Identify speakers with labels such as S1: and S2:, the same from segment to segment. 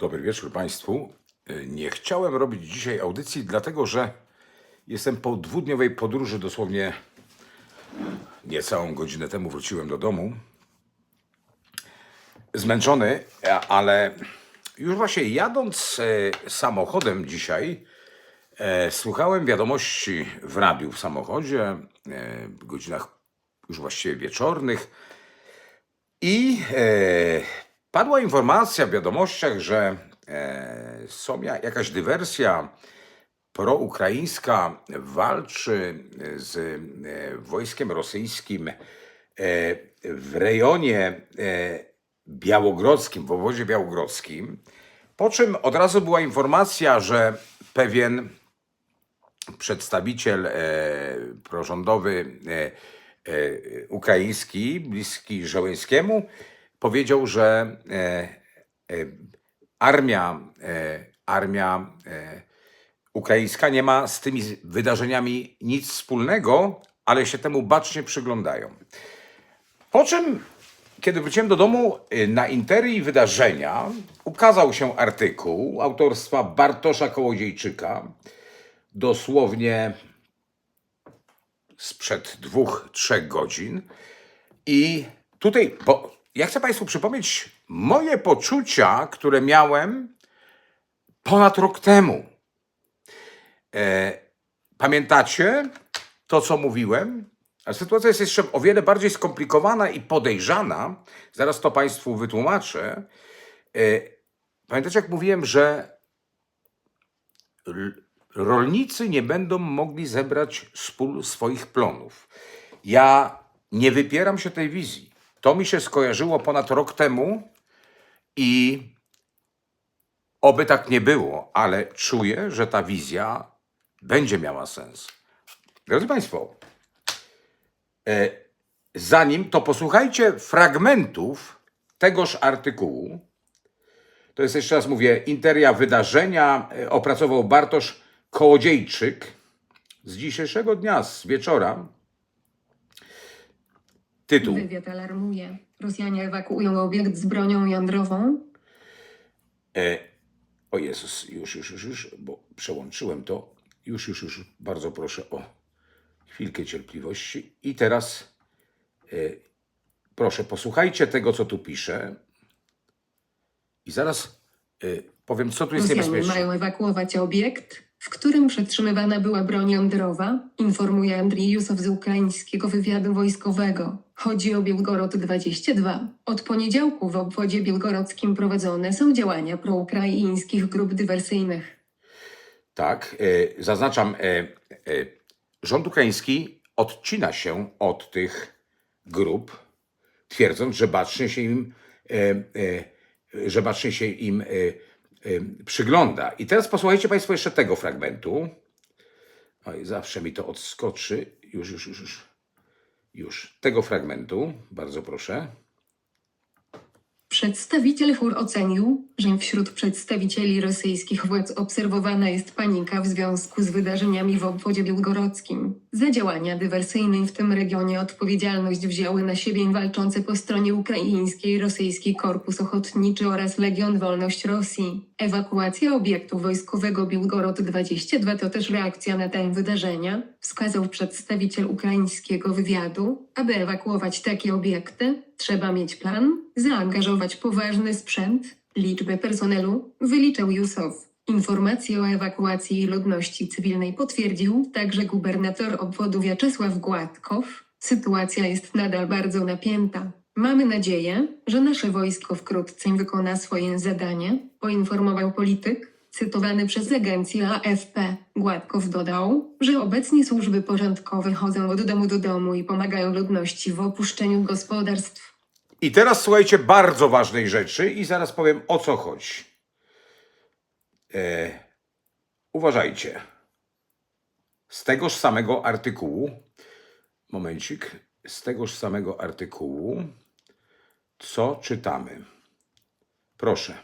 S1: Dobry wieczór Państwu. Nie chciałem robić dzisiaj audycji, dlatego że jestem po dwudniowej podróży, dosłownie niecałą godzinę temu wróciłem do domu. Zmęczony, a- ale już właśnie jadąc e, samochodem dzisiaj, e, słuchałem wiadomości w radiu w samochodzie, e, w godzinach już właściwie wieczornych. I e, padła informacja w wiadomościach, że e, są ja- jakaś dywersja proukraińska walczy z e, wojskiem rosyjskim e, w rejonie e, białogrodzkim, w obwodzie białogrodzkim. Po czym od razu była informacja, że pewien przedstawiciel e, prorządowy e, e, ukraiński, bliski Żołęskiemu, powiedział, że e, e, armia, e, armia ukraińska nie ma z tymi wydarzeniami nic wspólnego, ale się temu bacznie przyglądają. Po czym, kiedy wróciłem do domu, na interii wydarzenia ukazał się artykuł autorstwa Bartosza Kołodziejczyka, dosłownie sprzed dwóch, trzech godzin. I tutaj, ja chcę Państwu przypomnieć moje poczucia, które miałem ponad rok temu. E, pamiętacie to, co mówiłem? A sytuacja jest jeszcze o wiele bardziej skomplikowana i podejrzana. Zaraz to Państwu wytłumaczę. E, pamiętacie, jak mówiłem, że rolnicy nie będą mogli zebrać z pól swoich plonów. Ja nie wypieram się tej wizji. To mi się skojarzyło ponad rok temu i oby tak nie było, ale czuję, że ta wizja będzie miała sens. Drodzy Państwo, e, zanim to posłuchajcie fragmentów tegoż artykułu. To jest jeszcze raz mówię, interia wydarzenia e, opracował Bartosz Kołodziejczyk z dzisiejszego dnia, z wieczora. Tytuł.
S2: Wywiad alarmuje. Rosjanie ewakuują obiekt z bronią jądrową.
S1: E, o Jezus, już, już, już, już, bo przełączyłem to. Już, już, już, bardzo proszę o chwilkę cierpliwości. I teraz e, proszę, posłuchajcie tego, co tu piszę. I zaraz e, powiem, co tu jest
S2: Rosjanie
S1: niebezpieczne.
S2: mają ewakuować obiekt, w którym przetrzymywana była broń jądrowa, informuje Andrii Jusow z ukraińskiego wywiadu wojskowego. Chodzi o Białgorod 22. Od poniedziałku w obwodzie białgorodzkim prowadzone są działania proukraińskich grup dywersyjnych.
S1: Tak, e, zaznaczam, e, e, rząd ukraiński odcina się od tych grup, twierdząc, że bacznie się im, że bacznie się im przygląda. I teraz posłuchajcie Państwo jeszcze tego fragmentu. Oj, zawsze mi to odskoczy. Już, już, już, już. Już. Tego fragmentu, bardzo proszę.
S2: Przedstawiciel FUR ocenił, że wśród przedstawicieli rosyjskich władz obserwowana jest panika w związku z wydarzeniami w obwodzie białgorodzkim. Za działania dywersyjne w tym regionie odpowiedzialność wzięły na siebie walczące po stronie ukraińskiej rosyjski Korpus Ochotniczy oraz Legion Wolność Rosji. Ewakuacja obiektu wojskowego Biłgorod 22 to też reakcja na te wydarzenia, wskazał przedstawiciel ukraińskiego wywiadu. Aby ewakuować takie obiekty, trzeba mieć plan, zaangażować poważny sprzęt, liczbę personelu, wyliczał Jusow. Informacje o ewakuacji ludności cywilnej potwierdził także gubernator obwodu Wiaczesław Gładkow. Sytuacja jest nadal bardzo napięta. Mamy nadzieję, że nasze wojsko wkrótce wykona swoje zadanie, poinformował polityk, cytowany przez agencję AFP. Gładkow dodał, że obecnie służby porządkowe chodzą od domu do domu i pomagają ludności w opuszczeniu gospodarstw.
S1: I teraz słuchajcie bardzo ważnej rzeczy i zaraz powiem o co chodzi. E, uważajcie. Z tegoż samego artykułu, momencik, z tegoż samego artykułu, co czytamy. Proszę.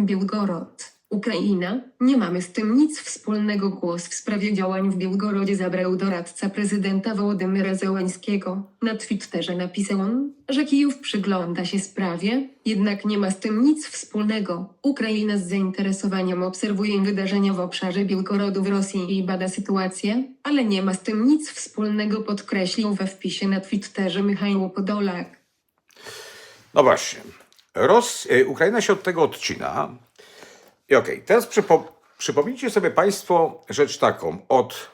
S2: Białgorod. Ukraina, nie mamy z tym nic wspólnego. Głos w sprawie działań w Białgorodzie zabrał doradca prezydenta Wołodymyra Zełańskiego. Na Twitterze napisał on, że Kijów przygląda się sprawie, jednak nie ma z tym nic wspólnego. Ukraina z zainteresowaniem obserwuje wydarzenia w obszarze Białgorodu w Rosji i bada sytuację, ale nie ma z tym nic wspólnego, podkreślił we wpisie na Twitterze Michał Podolak.
S1: No właśnie. Ros... e, Ukraina się od tego odcina. I okej, teraz przypo... przypomnijcie sobie Państwo rzecz taką. Od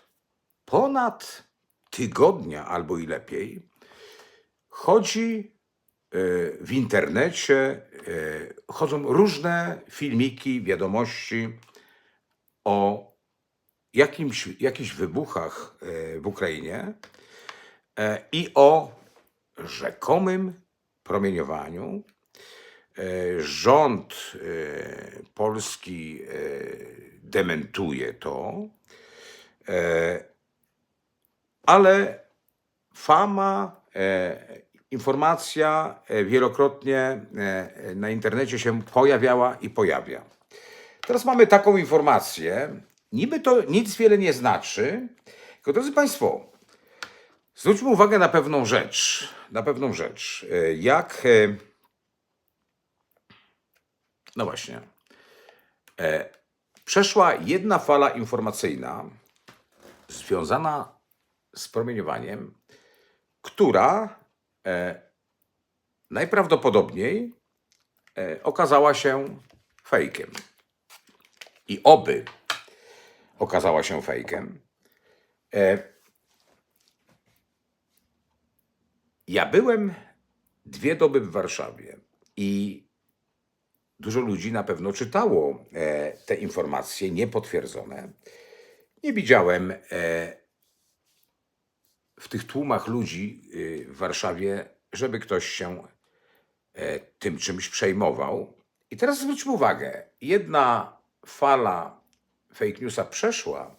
S1: ponad tygodnia albo i lepiej chodzi e, w internecie, e, chodzą różne filmiki, wiadomości o jakimś, jakichś wybuchach e, w Ukrainie i o rzekomym promieniowaniu. E, Rząd e, polski e, dementuje to, ale fama, informacja wielokrotnie na internecie się pojawiała i pojawia. Teraz mamy taką informację. Niby to nic wiele nie znaczy, tylko drodzy Państwo, Zwróćmy uwagę na pewną rzecz. Na pewną rzecz. Jak. No właśnie. E, Przeszła jedna fala informacyjna związana z promieniowaniem, która e, najprawdopodobniej e, okazała się fejkiem. I oby okazała się fejkiem. E, Ja byłem dwie doby w Warszawie i dużo ludzi na pewno czytało e, te informacje niepotwierdzone. Nie widziałem e, w tych tłumach ludzi y, w Warszawie, żeby ktoś się e, tym czymś przejmował. I teraz zwróćmy uwagę, jedna fala fake newsa przeszła,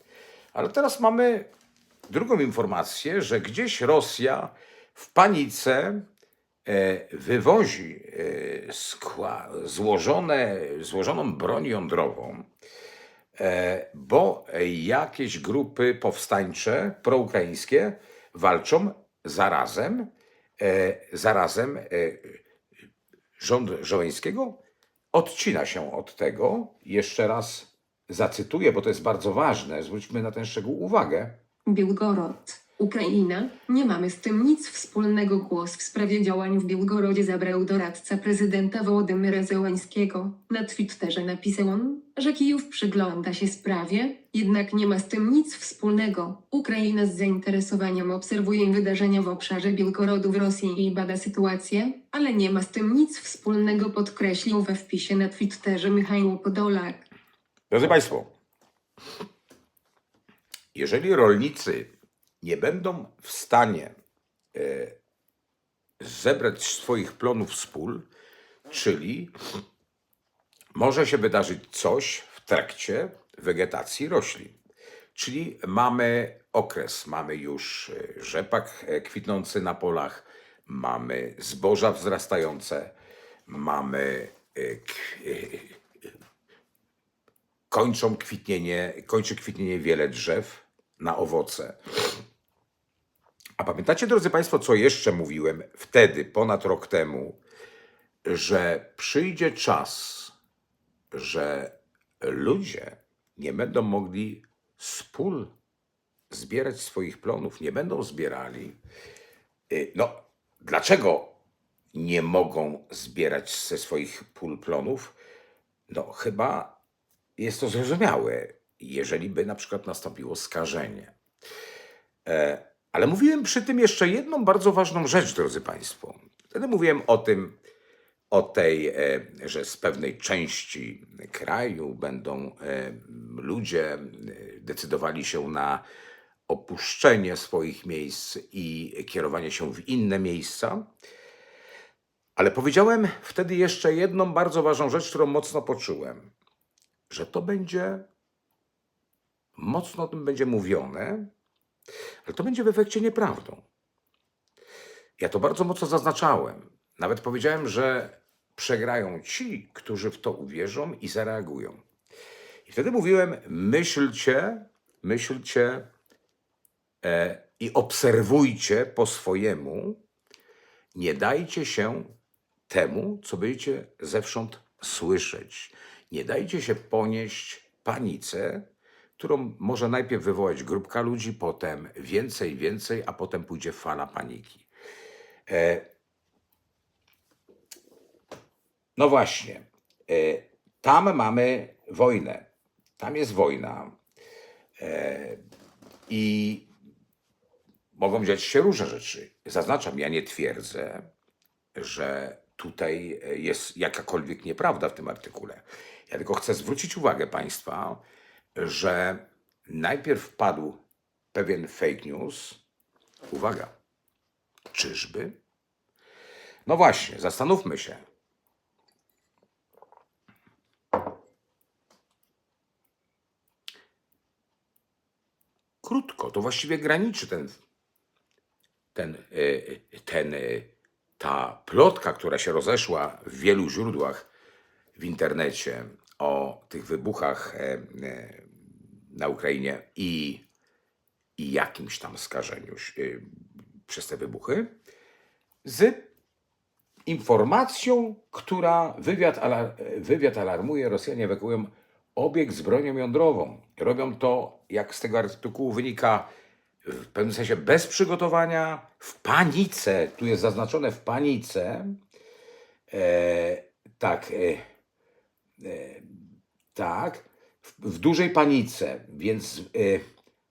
S1: ale teraz mamy drugą informację, że gdzieś Rosja w panice wywozi e, skła, złożone, złożoną broń jądrową, e, bo jakieś grupy powstańcze proukraińskie walczą zarazem, e, zarazem e, rząd Żołańskiego odcina się od tego. Jeszcze raz zacytuję, bo to jest bardzo ważne, zwróćmy na ten szczegół uwagę.
S2: Białgorod. Ukraina, nie mamy z tym nic wspólnego. Głos w sprawie działań w Białgorodzie zabrał doradca prezydenta Wołodymyra Zełańskiego. Na Twitterze napisał on, że Kijów przygląda się sprawie, jednak nie ma z tym nic wspólnego. Ukraina z zainteresowaniem obserwuje wydarzenia w obszarze Białgorodu w Rosji i bada sytuację, ale nie ma z tym nic wspólnego, podkreślił we wpisie na Twitterze Michał Podolak.
S1: Drodzy Państwo, jeżeli rolnicy nie będą w stanie e, zebrać swoich plonów z pól, czyli może się wydarzyć coś w trakcie wegetacji roślin. Czyli mamy okres, mamy już e, rzepak e, kwitnący na polach, mamy zboża wzrastające, mamy kończą kwitnienie, kończy kwitnienie wiele drzew na owoce. A pamiętacie, drodzy Państwo, co jeszcze mówiłem wtedy, ponad rok temu, że przyjdzie czas, że ludzie nie będą mogli z pól zbierać swoich plonów, nie będą zbierali. Y, No, dlaczego nie mogą zbierać ze swoich pól plonów? No, chyba jest to zrozumiałe, jeżeli by na przykład nastąpiło skażenie. E, Ale mówiłem przy tym jeszcze jedną bardzo ważną rzecz, drodzy Państwo. Wtedy mówiłem o tym, o tej, e, że z pewnej części kraju będą e, ludzie e, decydowali się na opuszczenie swoich miejsc i kierowanie się w inne miejsca. Ale powiedziałem wtedy jeszcze jedną bardzo ważną rzecz, którą mocno poczułem, że to będzie, mocno o tym będzie mówione, ale to będzie w efekcie nieprawdą. Ja to bardzo mocno zaznaczałem. Nawet powiedziałem, że przegrają ci, którzy w to uwierzą i zareagują. I wtedy mówiłem, myślcie, myślcie e, i obserwujcie po swojemu, nie dajcie się temu, co będziecie zewsząd słyszeć. Nie dajcie się ponieść panice, którą może najpierw wywołać grupka ludzi, potem więcej, więcej, a potem pójdzie fala paniki. E, no właśnie, e, tam mamy wojnę. Tam jest wojna. E, I mogą dziać się różne rzeczy. Zaznaczam, ja nie twierdzę, że tutaj jest jakakolwiek nieprawda w tym artykule. Ja tylko chcę zwrócić uwagę Państwa, że najpierw wpadł pewien fake news. Uwaga, czyżby? No właśnie, zastanówmy się. Krótko, to właściwie graniczy ten ten, e, ten, e, ta plotka, która się rozeszła w wielu źródłach w internecie o tych wybuchach e, e, na Ukrainie i, i jakimś tam skażeniu e, przez te wybuchy, z informacją, która wywiad, alar, wywiad alarmuje, Rosjanie ewakuują obiekt z bronią jądrową. Robią to, jak z tego artykułu wynika, w pewnym sensie bez przygotowania, w panice, tu jest zaznaczone w panice, e, tak, e, e, tak, w, dużej panice, więc e,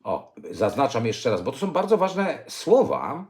S1: o, zaznaczam jeszcze raz, bo to są bardzo ważne słowa.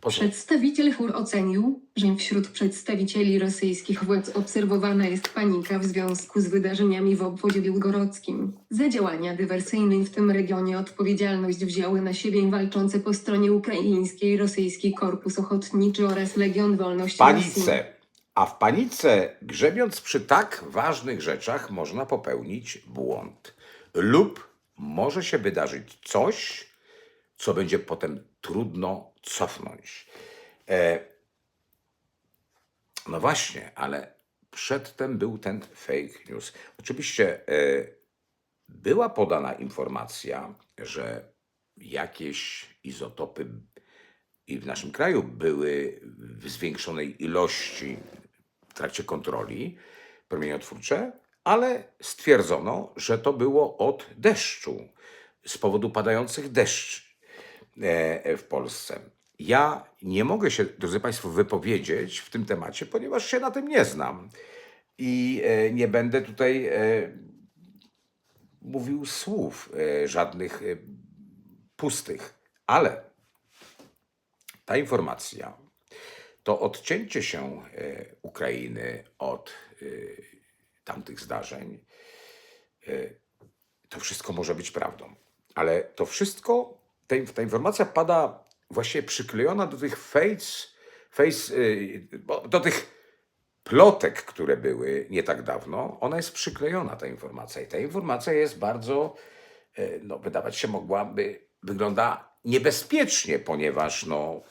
S1: Proszę.
S2: Przedstawiciel FUR ocenił, że wśród przedstawicieli rosyjskich władz obserwowana jest panika w związku z wydarzeniami w obwodzie białgorodzkim. Za działania dywersyjne w tym regionie odpowiedzialność wzięły na siebie walczące po stronie ukraińskiej rosyjski Korpus Ochotniczy oraz Legion Wolności Rosji.
S1: panice. A w panice, grzebiąc przy tak ważnych rzeczach, można popełnić błąd. Lub może się wydarzyć coś, co będzie potem trudno cofnąć. E, no właśnie, ale przedtem był ten fake news. Oczywiście e, była podana informacja, że jakieś izotopy i w naszym kraju były w zwiększonej ilości trakcie kontroli promieniotwórcze, ale stwierdzono, że to było od deszczu, z powodu padających deszczy e, w Polsce. Ja nie mogę się, drodzy Państwo, wypowiedzieć w tym temacie, ponieważ się na tym nie znam. I e, nie będę tutaj e, mówił słów e, żadnych e, pustych, ale ta informacja to odcięcie się e, Ukrainy od e, tamtych zdarzeń, e, to wszystko może być prawdą. Ale to wszystko, ta, informacja pada właściwie przyklejona do tych face, face do tych plotek, które były nie tak dawno. Ona jest przyklejona, ta informacja. I ta informacja jest bardzo, no, wydawać się mogłaby, wygląda niebezpiecznie, ponieważ no,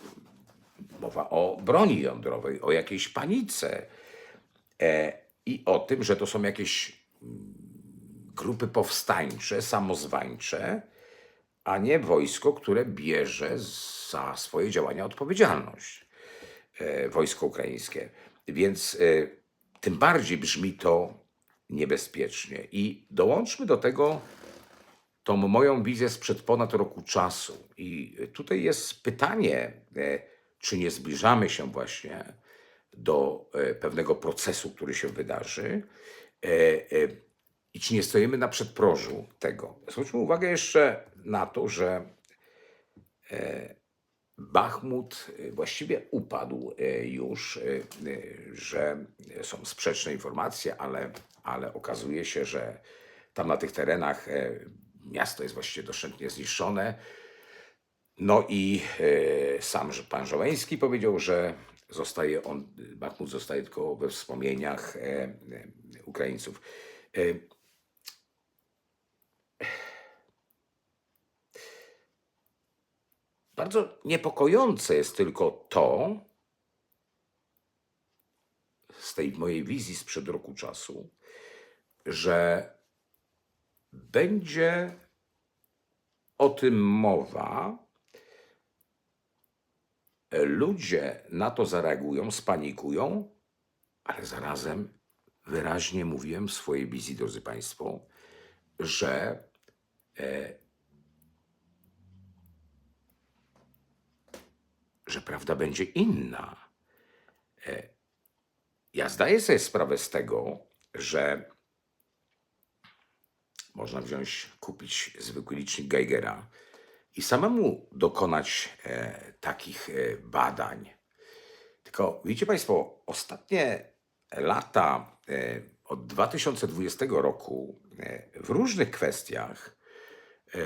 S1: mowa o broni jądrowej, o jakiejś panice e, i o tym, że to są jakieś grupy powstańcze, samozwańcze, a nie wojsko, które bierze za swoje działania odpowiedzialność. E, wojsko ukraińskie. Więc e, tym bardziej brzmi to niebezpiecznie. I dołączmy do tego tą moją wizję sprzed ponad roku czasu. I tutaj jest pytanie, e, czy nie zbliżamy się właśnie do e, pewnego procesu, który się wydarzy, e, e, i czy nie stoimy na przedprożu tego. Zwróćmy uwagę jeszcze na to, że Bachmut właściwie upadł już, że są sprzeczne informacje, ale, ale okazuje się, że tam na tych terenach miasto jest właściwie doszczętnie zniszczone. No i e, sam pan Żołęski powiedział, że zostaje on, Bachmut zostaje tylko we wspomnieniach e, e, Ukraińców. E, Bardzo niepokojące jest tylko to, z tej mojej wizji sprzed roku czasu, że będzie o tym mowa. Ludzie na to zareagują, spanikują, ale zarazem wyraźnie mówiłem w swojej wizji, drodzy Państwo, że e, że prawda będzie inna. E, ja zdaję sobie sprawę z tego, że można wziąć, kupić zwykły licznik Geigera i samemu dokonać e, takich e, badań. Tylko widzicie Państwo, ostatnie lata e, od 2020 roku e, w różnych kwestiach e,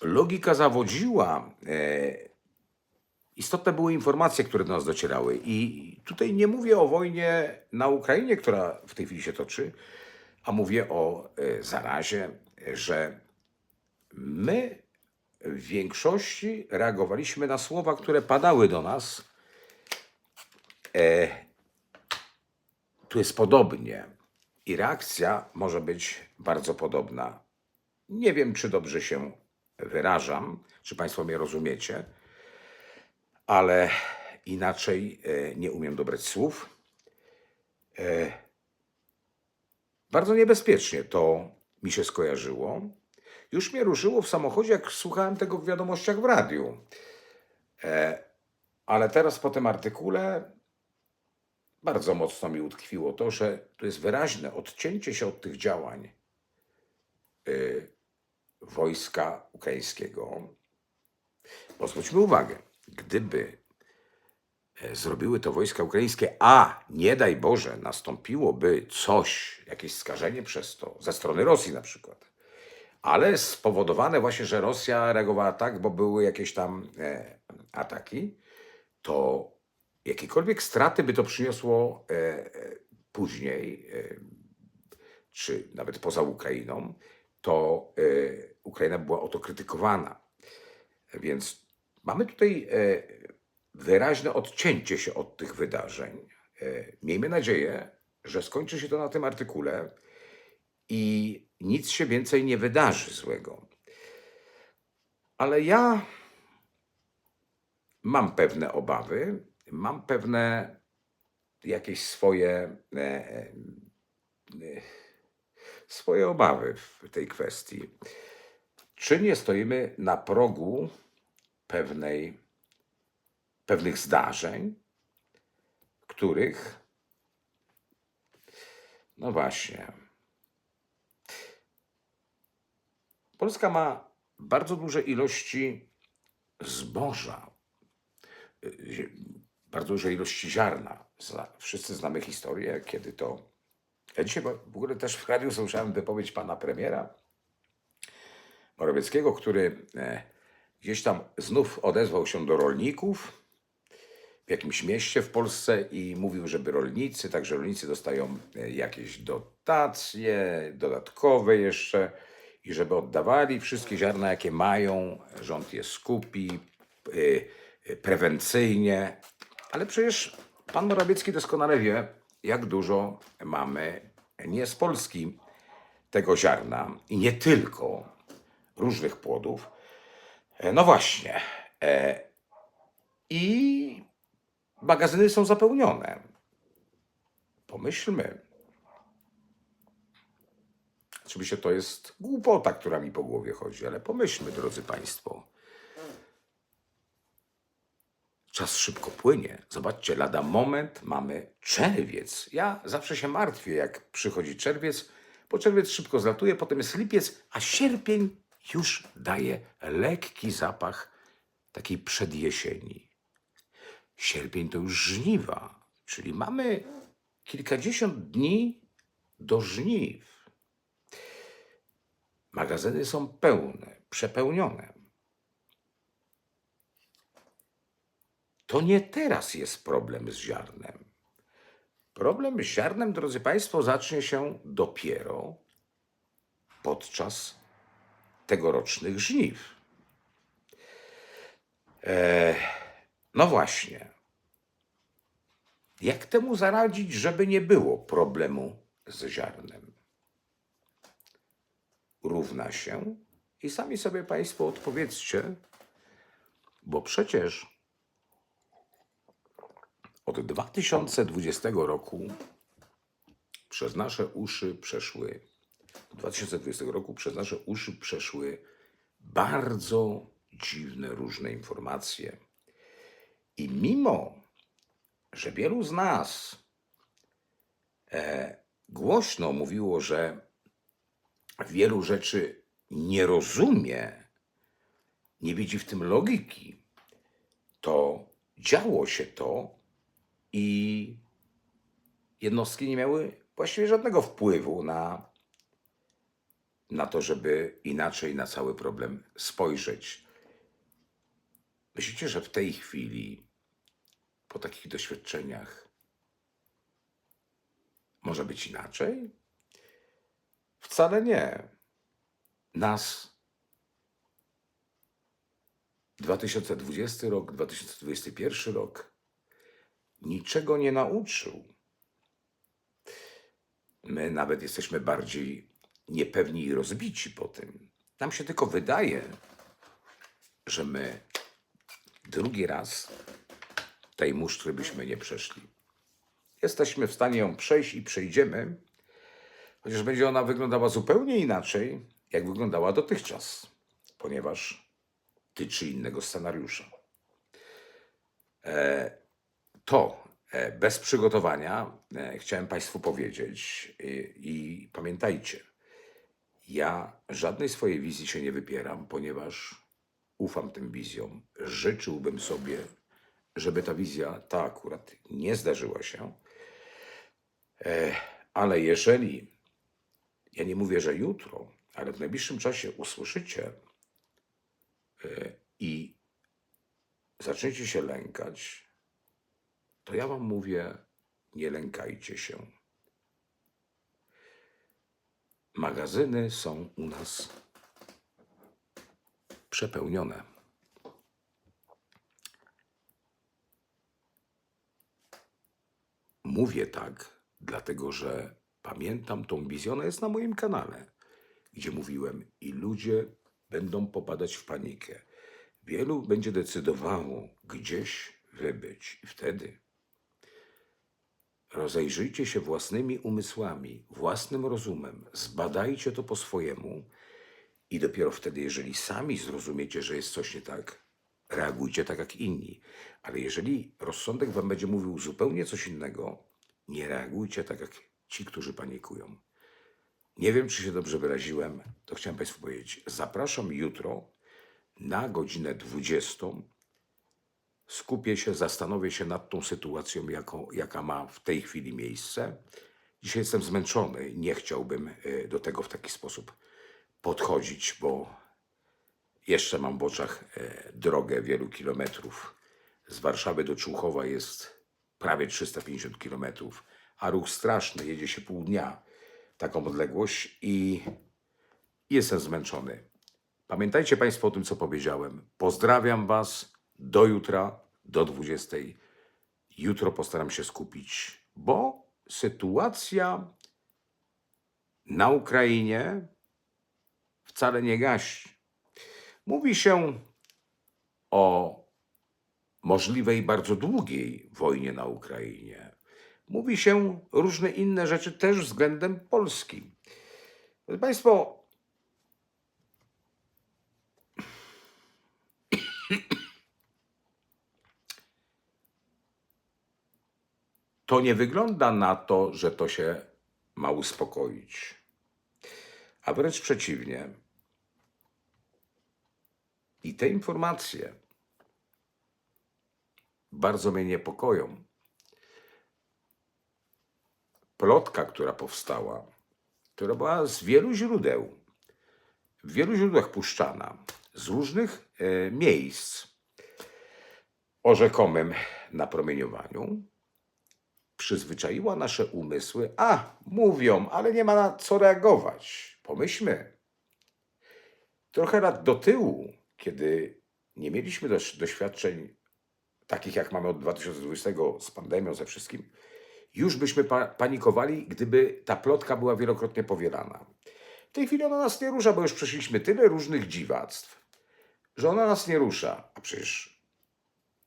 S1: logika zawodziła. E, istotne były informacje, które do nas docierały. I tutaj nie mówię o wojnie na Ukrainie, która w tej chwili się toczy, a mówię o e, zarazie, że my w większości reagowaliśmy na słowa, które padały do nas. E, tu jest podobnie. I reakcja może być bardzo podobna. Nie wiem, czy dobrze się wyrażam, czy Państwo mnie rozumiecie, ale inaczej e, nie umiem dobrać słów. E, bardzo niebezpiecznie to mi się skojarzyło. Już mnie ruszyło w samochodzie, jak słuchałem tego w wiadomościach w radiu. E, ale teraz po tym artykule bardzo mocno mi utkwiło to, że tu jest wyraźne odcięcie się od tych działań y, wojska ukraińskiego. Bo zwróćmy uwagę, gdyby e, zrobiły to wojska ukraińskie, a nie daj Boże, nastąpiłoby coś, jakieś skażenie przez to, ze strony Rosji na przykład, ale spowodowane właśnie, że Rosja reagowała tak, bo były jakieś tam e, ataki, to jakiekolwiek straty by to przyniosło e, e, później, e, czy nawet poza Ukrainą, to e, Ukraina była o to krytykowana. Więc mamy tutaj e, wyraźne odcięcie się od tych wydarzeń. E, Miejmy nadzieję, że skończy się to na tym artykule i nic się więcej nie wydarzy złego. Ale ja mam pewne obawy, mam pewne jakieś swoje, e, e, e, swoje obawy w tej kwestii. Czy nie stoimy na progu pewnej, pewnych zdarzeń, których, no właśnie, Polska ma bardzo duże ilości zboża, y, bardzo duże ilości ziarna. Wszyscy znamy historię, kiedy to. Ja dzisiaj w ogóle też w radiu słyszałem wypowiedź pana premiera Morawieckiego, który e, gdzieś tam znów odezwał się do rolników w jakimś mieście w Polsce i mówił, żeby rolnicy, także rolnicy dostają e, jakieś dotacje dodatkowe jeszcze i żeby oddawali wszystkie ziarna, jakie mają, rząd je skupi y, y, prewencyjnie. Ale przecież pan Morawiecki doskonale wie, jak dużo mamy nie z Polski tego ziarna i nie tylko różnych płodów. E, No właśnie. E, I magazyny są zapełnione. Pomyślmy. Oczywiście to jest głupota, która mi po głowie chodzi, ale pomyślmy, drodzy Państwo. Czas szybko płynie. Zobaczcie, lada moment mamy czerwiec. Ja zawsze się martwię, jak przychodzi czerwiec, bo czerwiec szybko zlatuje, potem jest lipiec, a sierpień już daje lekki zapach takiej przedjesieni. Sierpień to już żniwa, czyli mamy kilkadziesiąt dni do żniw. Magazyny są pełne, przepełnione. To nie teraz jest problem z ziarnem. Problem z ziarnem, drodzy Państwo, zacznie się dopiero podczas tegorocznych żniw. E, no właśnie. Jak temu zaradzić, żeby nie było problemu z ziarnem równa się i sami sobie Państwo odpowiedzcie, bo przecież od 2020 roku przez nasze uszy przeszły, 2020 roku przez nasze uszy przeszły bardzo dziwne, różne informacje. I mimo, że wielu z nas e, głośno mówiło, że wielu rzeczy nie rozumie, nie widzi w tym logiki, to działo się to i jednostki nie miały właściwie żadnego wpływu na, na to, żeby inaczej na cały problem spojrzeć. Myślicie, że w tej chwili, po takich doświadczeniach, może być inaczej? Wcale nie. Nas 2020 rok, 2021 rok niczego nie nauczył. My nawet jesteśmy bardziej niepewni i rozbici po tym. Nam się tylko wydaje, że my drugi raz tej musztry byśmy nie przeszli. Jesteśmy w stanie ją przejść i przejdziemy, chociaż będzie ona wyglądała zupełnie inaczej, jak wyglądała dotychczas, ponieważ tyczy innego scenariusza. E, to e, bez przygotowania e, chciałem Państwu powiedzieć i, pamiętajcie, ja żadnej swojej wizji się nie wypieram, ponieważ ufam tym wizjom. Życzyłbym sobie, żeby ta wizja, ta akurat, nie zdarzyła się. Ale jeżeli, ja nie mówię, że jutro, ale w najbliższym czasie usłyszycie e, i zaczniecie się lękać, to ja wam mówię, nie lękajcie się. Magazyny są u nas przepełnione. Mówię tak, dlatego że pamiętam tą wizję, ona jest na moim kanale, gdzie mówiłem i ludzie będą popadać w panikę. Wielu będzie decydowało gdzieś wybyć i wtedy rozejrzyjcie się własnymi umysłami, własnym rozumem, zbadajcie to po swojemu i dopiero wtedy, jeżeli sami zrozumiecie, że jest coś nie tak, reagujcie tak jak inni. Ale jeżeli rozsądek wam będzie mówił zupełnie coś innego, nie reagujcie tak jak ci, którzy panikują. Nie wiem, czy się dobrze wyraziłem, to chciałem Państwu powiedzieć. Zapraszam jutro na godzinę 20. Skupię się, zastanowię się nad tą sytuacją, jaką, jaka ma w tej chwili miejsce. Dzisiaj jestem zmęczony, nie chciałbym e, do tego w taki sposób podchodzić, bo jeszcze mam w oczach e, drogę wielu kilometrów. Z Warszawy do Człuchowa jest prawie 350 kilometrów, a ruch straszny, jedzie się pół dnia taką odległość i jestem zmęczony. Pamiętajcie Państwo o tym, co powiedziałem. Pozdrawiam Was do jutra, do 20. Jutro postaram się skupić, bo sytuacja na Ukrainie wcale nie gaści. Mówi się o możliwej bardzo długiej wojnie na Ukrainie. Mówi się różne inne rzeczy też względem Polski. Proszę Państwo, to nie wygląda na to, że to się ma uspokoić. A wręcz przeciwnie. I te informacje bardzo mnie niepokoją. Plotka, która powstała, która była z wielu źródeł, w wielu źródłach puszczana, z różnych e, miejsc o rzekomym napromieniowaniu, przyzwyczaiła nasze umysły. A, mówią, ale nie ma na co reagować. Pomyślmy. Trochę lat do tyłu, kiedy nie mieliśmy doś- doświadczeń takich, jak mamy od 2020 z pandemią, ze wszystkim, już byśmy pa panikowali, gdyby ta plotka była wielokrotnie powielana. W tej chwili ona nas nie rusza, bo już przeszliśmy tyle różnych dziwactw, że ona nas nie rusza. A przecież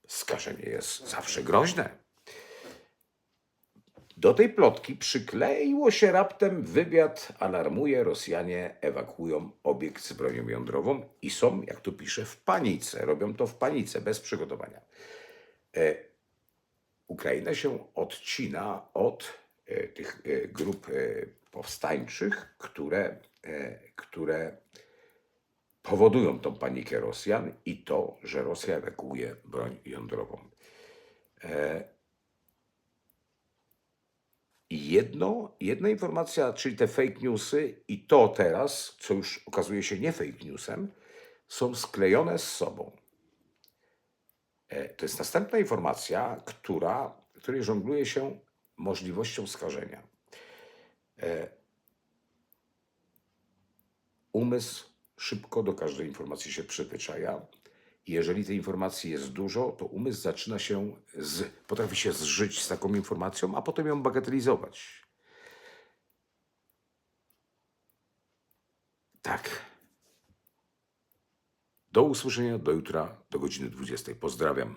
S1: skażenie jest zawsze groźne. Do tej plotki przykleiło się raptem wywiad alarmuje, Rosjanie ewakuują obiekt z bronią jądrową i są, jak tu pisze, w panice. Robią to w panice, bez przygotowania. E, Ukraina się odcina od e, tych e, grup e, powstańczych, które, które powodują tą panikę Rosjan i to, że Rosja ewakuuje broń jądrową. Jedno, jedna informacja, czyli te fake newsy, i to teraz, co już okazuje się nie fake newsem, są sklejone z sobą. E, To jest następna informacja, która, której żongluje się możliwością skażenia. E, Umysł szybko do każdej informacji się przyzwyczaja. Jeżeli tej informacji jest dużo, to umysł zaczyna się, z, potrafi się zżyć z taką informacją, a potem ją bagatelizować. Tak. Do usłyszenia do jutra, do godziny 20. Pozdrawiam.